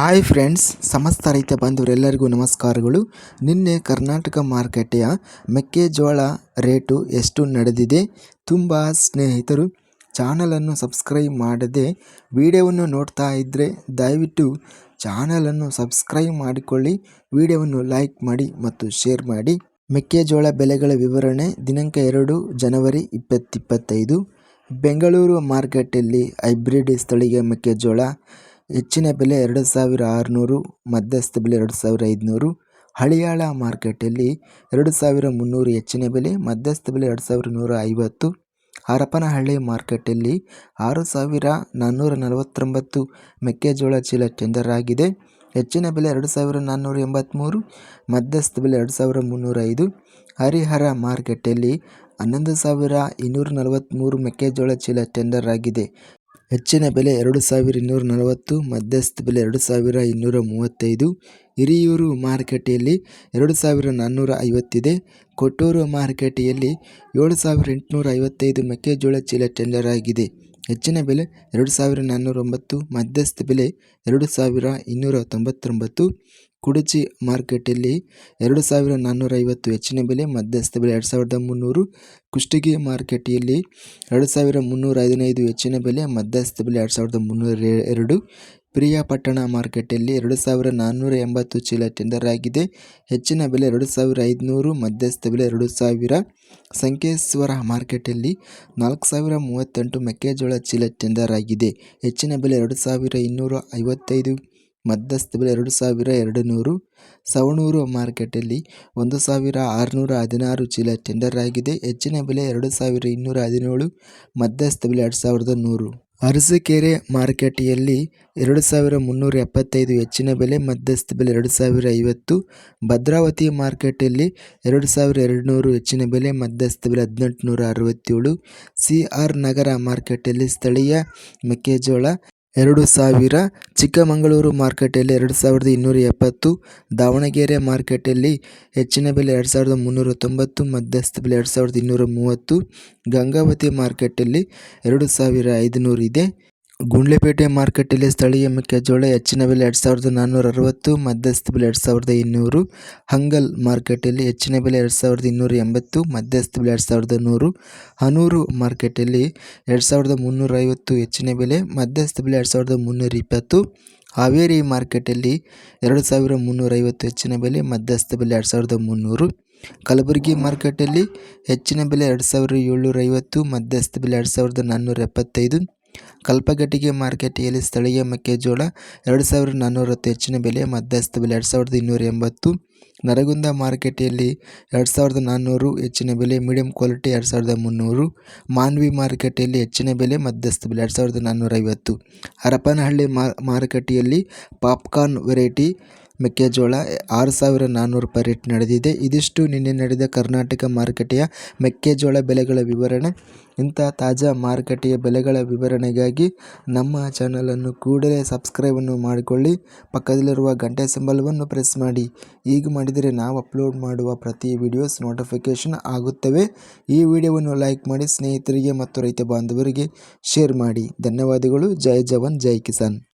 Hi friends ಸಮಸ್ತ ರೈತ ಬಾಂಧವರೆಲ್ಲರಿಗೂ ನಮಸ್ಕಾರಗಳು. ನಿನ್ನೆ ಕರ್ನಾಟಕ ಮಾರುಕಟ್ಟೆಯ ಮೆಕ್ಕೆಜೋಳ ರೇಟು ಎಷ್ಟು ನಡೆದಿದೆ ತುಂಬ ಸ್ನೇಹಿತರು ಚಾನಲನ್ನು ಸಬ್ಸ್ಕ್ರೈಬ್ ಮಾಡದೆ ವಿಡಿಯೋವನ್ನು ನೋಡ್ತಾ ಇದ್ದರೆ ದಯವಿಟ್ಟು ಚಾನಲನ್ನು ಸಬ್ಸ್ಕ್ರೈಬ್ ಮಾಡಿಕೊಳ್ಳಿ, ವಿಡಿಯೋವನ್ನು ಲೈಕ್ ಮಾಡಿ ಮತ್ತು ಶೇರ್ ಮಾಡಿ. ಮೆಕ್ಕೆಜೋಳ ಬೆಲೆಗಳ ವಿವರಣೆ ದಿನಾಂಕ ಎರಡು ಜನವರಿ ಇಪ್ಪತ್ತಿಪ್ಪತ್ತೈದು ಬೆಂಗಳೂರು ಮಾರ್ಕೆಟಲ್ಲಿ ಹೈಬ್ರಿಡ್ ಸ್ಥಳೀಯ ಮೆಕ್ಕೆಜೋಳ ಹೆಚ್ಚಿನ ಬೆಲೆ ಎರಡು ಸಾವಿರ ಆರುನೂರು, ಮಧ್ಯಸ್ಥ ಬೆಲೆ ಎರಡು ಸಾವಿರ ಐದುನೂರು. ಹಳಿಯಾಳ ಮಾರ್ಕೆಟಲ್ಲಿ ಎರಡು ಸಾವಿರ ಮುನ್ನೂರು ಹೆಚ್ಚಿನ ಬೆಲೆ, ಮಧ್ಯಸ್ಥ ಬೆಲೆ ಎರಡು ಸಾವಿರ ನೂರ ಐವತ್ತು. ಹರಪನಹಳ್ಳಿ ಮಾರ್ಕೆಟಲ್ಲಿ ಆರು ಸಾವಿರ ನಾನ್ನೂರ ನಲವತ್ತೊಂಬತ್ತು ಮೆಕ್ಕೆಜೋಳ ಚೀಲ ಟೆಂಡರ್ ಆಗಿದೆ. ಹೆಚ್ಚಿನ ಬೆಲೆ ಎರಡು ಸಾವಿರ ನಾನ್ನೂರ ಎಂಬತ್ತ್ಮೂರು ಮಧ್ಯಸ್ಥ ಬೆಲೆ ಎರಡು ಸಾವಿರ ಮುನ್ನೂರ ಐದು. ಹರಿಹರ ಮಾರ್ಕೆಟಲ್ಲಿ ಹನ್ನೊಂದು ಸಾವಿರ ಇನ್ನೂರ ನಲವತ್ತ್ಮೂರು ಮೆಕ್ಕೆಜೋಳ ಚೀಲ ಟೆಂಡರ್ ಆಗಿದೆ. ಹೆಚ್ಚಿನ ಬೆಲೆ ಎರಡು ಸಾವಿರ ಇನ್ನೂರ ನಲವತ್ತು ಮಧ್ಯಸ್ಥ ಬೆಲೆ ಎರಡು ಸಾವಿರ ಇನ್ನೂರ ಮೂವತ್ತೈದು ಹಿರಿಯೂರು ಮಾರುಕಟ್ಟೆಯಲ್ಲಿ ಎರಡು ಸಾವಿರ ನಾನ್ನೂರ ಐವತ್ತಿದೆ ಕೊಟ್ಟೂರು ಮಾರುಕಟ್ಟೆಯಲ್ಲಿ ಏಳು ಸಾವಿರ ಎಂಟುನೂರ ಐವತ್ತೈದು ಮೆಕ್ಕೆಜೋಳ ಚೀಲ ಟೆಂಡರ್ ಆಗಿದೆ ಹೆಚ್ಚಿನ ಬೆಲೆ ಎರಡು ಸಾವಿರ ನಾನ್ನೂರ ಒಂಬತ್ತು ಮಧ್ಯಸ್ಥ ಬೆಲೆ ಎರಡು ಸಾವಿರ ಇನ್ನೂರ ತೊಂಬತ್ತೊಂಬತ್ತು ಕುಡಚಿ ಮಾರ್ಕೆಟಲ್ಲಿ ಎರಡು ಸಾವಿರ ನಾನ್ನೂರ ಐವತ್ತು ಹೆಚ್ಚಿನ ಬೆಲೆ, ಮಧ್ಯಸ್ಥ ಬೆಲೆ ಎರಡು ಸಾವಿರದ ಮುನ್ನೂರು, ಕುಷ್ಟಗಿ ಮಾರ್ಕೆಟಲ್ಲಿ ಎರಡು ಸಾವಿರ ಮುನ್ನೂರ ಹದಿನೈದು ಹೆಚ್ಚಿನ ಬೆಲೆ, ಮಧ್ಯಸ್ಥ ಬೆಲೆ ಎರಡು ಸಾವಿರದ ಮುನ್ನೂರ ಎರಡು. ಪ್ರಿಯಾಪಟ್ಟಣ ಮಾರ್ಕೆಟಲ್ಲಿ ಎರಡು ಸಾವಿರ ನಾನ್ನೂರ ಎಂಬತ್ತು ಚೀಲ ಟೆಂಡರ್ ಆಗಿದೆ. ಹೆಚ್ಚಿನ ಬೆಲೆ ಎರಡು ಸಾವಿರ ಐದುನೂರು, ಮಧ್ಯಸ್ಥ ಬೆಲೆ ಎರಡು ಸಾವಿರ. ಸಂಕೇಶ್ವರ ಮಾರ್ಕೆಟಲ್ಲಿ ನಾಲ್ಕು ಸಾವಿರ ಮೂವತ್ತೆಂಟು ಮೆಕ್ಕೆಜೋಳ ಚೀಲ ಟೆಂಡರ್ ಆಗಿದೆ. ಹೆಚ್ಚಿನ ಬೆಲೆ ಎರಡು ಸಾವಿರ ಇನ್ನೂರ ಐವತ್ತೈದು. ಮಧ್ಯಸ್ಥ ಬೆಲೆ ಎರಡು ಸಾವಿರ ಎರಡು ನೂರು. ಸವಣೂರು ಮಾರ್ಕೆಟಲ್ಲಿ ಒಂದು ಸಾವಿರ ಆರುನೂರ ಹದಿನಾರು ಚೀಲ ಟೆಂಡರ್ ಆಗಿದೆ. ಹೆಚ್ಚಿನ ಬೆಲೆ ಎರಡು ಸಾವಿರ ಇನ್ನೂರ ಹದಿನೇಳು. ಮಧ್ಯಸ್ಥ ಬೆಲೆ ಎರಡು ಸಾವಿರದ ನೂರು. ಅರಸೀಕೆರೆ ಮಾರುಕಟ್ಟೆಯಲ್ಲಿ ಎರಡು ಸಾವಿರ ಮುನ್ನೂರ ಎಪ್ಪತ್ತೈದು ಹೆಚ್ಚಿನ ಬೆಲೆ. ಮಧ್ಯಸ್ಥ ಬೆಲೆ ಎರಡು ಸಾವಿರ ಐವತ್ತು. ಭದ್ರಾವತಿ ಮಾರ್ಕೆಟಲ್ಲಿ ಎರಡು ಸಾವಿರ ಎರಡು ನೂರು ಹೆಚ್ಚಿನ ಬೆಲೆ. ಮಧ್ಯಸ್ಥ ಬೆಲೆ ಹದಿನೆಂಟು ನೂರ ಅರವತ್ತೇಳು. ಸಿ ಆರ್ ನಗರ ಮಾರ್ಕೆಟಲ್ಲಿ ಸ್ಥಳೀಯ ಮೆಕ್ಕೆಜೋಳ ಎರಡು ಸಾವಿರ ಚಿಕ್ಕಮಗಳೂರು ಮಾರ್ಕೆಟಲ್ಲಿ ಎರಡು ಸಾವಿರದ ಇನ್ನೂರ ಎಪ್ಪತ್ತು, ದಾವಣಗೆರೆ ಮಾರ್ಕೆಟಲ್ಲಿ ಹೆಚ್ಚಿನ ಬೆಲೆ ಎರಡು ಸಾವಿರದ ಮುನ್ನೂರ ತೊಂಬತ್ತು, ಮಧ್ಯಸ್ಥ ಬೆಲೆ ಎರಡು ಸಾವಿರದ ಇನ್ನೂರ ಮೂವತ್ತು, ಗಂಗಾವತಿ ಮಾರ್ಕೆಟಲ್ಲಿ ಎರಡು ಸಾವಿರ ಐದುನೂರು ಇದೆ. ಗುಂಡ್ಲೆಪೇಟೆ ಮಾರ್ಕೆಟಲ್ಲಿ ಸ್ಥಳೀಯ ಮೆಕ್ಕೆಜೋಳ ಹೆಚ್ಚಿನ ಬೆಲೆ ಎರಡು ಸಾವಿರದ ನಾನ್ನೂರ ಅರವತ್ತು, ಮಧ್ಯಸ್ಥ ಬೆಲೆ ಎರಡು ಸಾವಿರದ ಇನ್ನೂರು, ಹಂಗಲ್ ಮಾರ್ಕೆಟಲ್ಲಿ ಹೆಚ್ಚಿನ ಬೆಲೆ ಎರಡು ಸಾವಿರದ ಇನ್ನೂರ ಎಂಬತ್ತು, ಮಧ್ಯಸ್ಥ ಬೆಲೆ ಎರಡು ಸಾವಿರದ ನೂರು, ಹನೂರು ಮಾರ್ಕೆಟಲ್ಲಿ ಎರಡು ಸಾವಿರದ ಮುನ್ನೂರ ಐವತ್ತು ಹೆಚ್ಚಿನ ಬೆಲೆ, ಮಧ್ಯಸ್ಥ ಬೆಲೆ ಎರಡು ಸಾವಿರದ ಮುನ್ನೂರ ಇಪ್ಪತ್ತು, ಹಾವೇರಿ ಮಾರ್ಕೆಟಲ್ಲಿ ಎರಡು ಸಾವಿರ ಮುನ್ನೂರೈವತ್ತು ಹೆಚ್ಚಿನ ಬೆಲೆ, ಮಧ್ಯಸ್ಥ ಬೆಲೆ ಎರಡು ಸಾವಿರದ ಮುನ್ನೂರು, ಕಲಬುರಗಿ ಮಾರ್ಕೆಟಲ್ಲಿ ಹೆಚ್ಚಿನ ಬೆಲೆ ಎರಡು ಸಾವಿರದ ಏಳ್ನೂರ ಐವತ್ತು, ಮಧ್ಯಸ್ಥ ಬೆಲೆ ಎರಡು ಸಾವಿರದ ನಾನ್ನೂರ ಎಪ್ಪತ್ತೈದು ಕಲ್ಪಗಟ್ಟಿಗೆ ಮಾರುಕಟ್ಟೆಯಲ್ಲಿ ಸ್ಥಳೀಯ ಮೆಕ್ಕೆಜೋಳ ಎರಡು ಸಾವಿರದ ನಾನ್ನೂರತ್ತು ಹೆಚ್ಚಿನ ಬೆಲೆ, ಮಧ್ಯಸ್ಥ ಬೆಲೆ, ಎರಡು ಸಾವಿರದ ಇನ್ನೂರ ಎಂಬತ್ತು. ನರಗುಂದ ಮಾರುಕಟ್ಟೆಯಲ್ಲಿ ಎರಡು ಸಾವಿರದ ನಾನ್ನೂರು ಹೆಚ್ಚಿನ ಬೆಲೆ ಮೀಡಿಯಂ ಕ್ವಾಲಿಟಿ ಎರಡು ಸಾವಿರದ ಮುನ್ನೂರು. ಮಾನ್ವಿ ಮಾರುಕಟ್ಟೆಯಲ್ಲಿ ಹೆಚ್ಚಿನ ಬೆಲೆ, ಮಧ್ಯಸ್ಥ ಬೆಲೆ, ಎರಡು ಸಾವಿರದ ನಾನ್ನೂರೈವತ್ತು ಹರಪನಹಳ್ಳಿ ಮಾರುಕಟ್ಟೆಯಲ್ಲಿ ಪಾಪ್ಕಾರ್ನ್ ವೆರೈಟಿ ಮೆಕ್ಕೆಜೋಳ, ಆರು ಸಾವಿರ ನಾನ್ನೂರು ರೂಪಾಯಿ ರೇಟ್ ನಡೆದಿದೆ. ಇದಿಷ್ಟು ನಿನ್ನೆ ನಡೆದ ಕರ್ನಾಟಕ ಮಾರುಕಟ್ಟೆಯ ಮೆಕ್ಕೆಜೋಳ ಬೆಲೆಗಳ ವಿವರಣೆ. ಇಂಥ ತಾಜಾ ಮಾರುಕಟ್ಟೆಯ ಬೆಲೆಗಳ ವಿವರಣೆಗಾಗಿ ನಮ್ಮ ಚಾನಲನ್ನು ಕೂಡಲೇ ಸಬ್ಸ್ಕ್ರೈಬನ್ನು ಮಾಡಿಕೊಳ್ಳಿ. ಪಕ್ಕದಲ್ಲಿರುವ ಗಂಟೆ ಸಿಂಬಲವನ್ನು ಪ್ರೆಸ್ ಮಾಡಿ. ಈಗ ಮಾಡಿದರೆ ನಾವು ಅಪ್ಲೋಡ್ ಮಾಡುವ ಪ್ರತಿ ವಿಡಿಯೋಸ್ ನೋಟಿಫಿಕೇಷನ್ ಆಗುತ್ತವೆ. ಈ ವಿಡಿಯೋವನ್ನು ಲೈಕ್ ಮಾಡಿ ಸ್ನೇಹಿತರಿಗೆ ಮತ್ತು ರೈತ ಬಾಂಧವರಿಗೆ ಶೇರ್ ಮಾಡಿ. ಧನ್ಯವಾದಗಳು. ಜೈ ಜವಾನ್, ಜೈ ಕಿಸಾನ್.